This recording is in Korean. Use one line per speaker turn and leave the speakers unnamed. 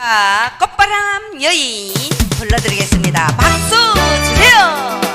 자, 꽃바람 여인 불러드리겠습니다. 박수 주세요.